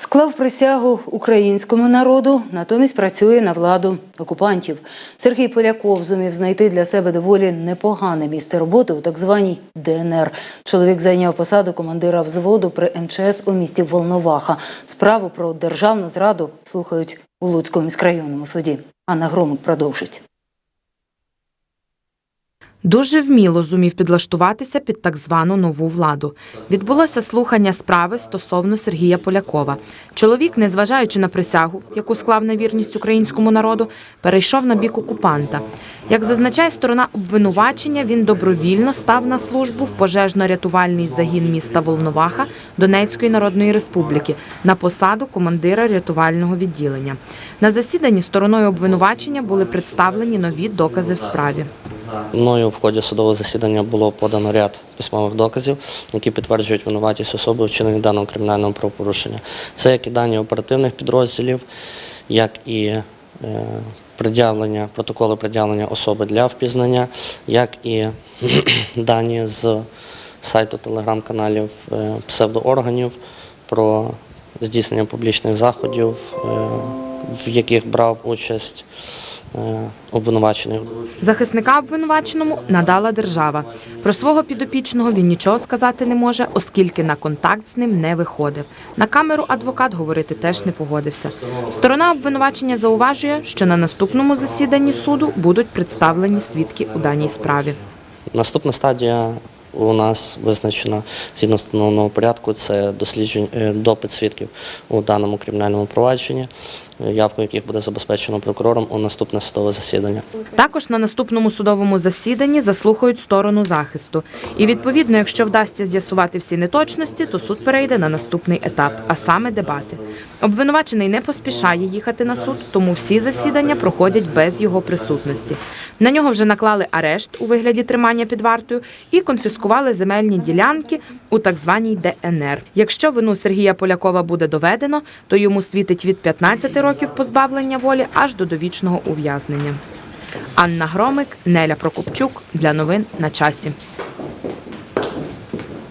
Склав присягу українському народу, натомість працює на владу окупантів. Сергій Поляков зумів знайти для себе доволі непогане місце роботи у так званій ДНР. Чоловік зайняв посаду командира взводу при МЧС у місті Волноваха. Справу про державну зраду слухають у Луцькому міськрайонному суді. Анна Громик продовжить. Дуже вміло зумів підлаштуватися під так звану нову владу. Відбулося слухання справи стосовно Сергія Полякова. Чоловік, незважаючи на присягу, яку склав на вірність українському народу, перейшов на бік окупанта. Як зазначає сторона обвинувачення, він добровільно став на службу в пожежно-рятувальний загін міста Волноваха Донецької Народної Республіки на посаду командира рятувального відділення. На засіданні стороною обвинувачення були представлені нові докази в справі. Мною в ході судового засідання було подано ряд письмових доказів, які підтверджують винуватість особи у вчиненні даного кримінального правопорушення. Це як і дані оперативних підрозділів, як і е, пред'явлення, протоколи пред'явлення особи для впізнання, як і дані з сайту телеграм-каналів е, псевдоорганів про здійснення публічних заходів, е, в яких брав участь обвинувачений. Захисника обвинуваченому надала держава. Про свого підопічного він нічого сказати не може, оскільки на контакт з ним не виходив. На камеру адвокат говорити теж не погодився. Сторона обвинувачення зауважує, що на наступному засіданні суду будуть представлені свідки у даній справі. Наступна стадія у нас визначена згідно встановленого порядку. Це досліджень е, допит свідків у даному кримінальному провадженні, явку яких буде забезпечено прокурором у наступне судове засідання. Також на наступному судовому засіданні заслухають сторону захисту. І відповідно, якщо вдасться з'ясувати всі неточності, то суд перейде на наступний етап, а саме дебати. Обвинувачений не поспішає їхати на суд, тому всі засідання проходять без його присутності. На нього вже наклали арешт у вигляді тримання під вартою і конфіскували земельні ділянки у так званій ДНР. Якщо вину Сергія Полякова буде доведено, то йому світить від 15 років позбавлення волі аж до довічного ув'язнення. Анна Громик, Неля Прокопчук для новин на часі.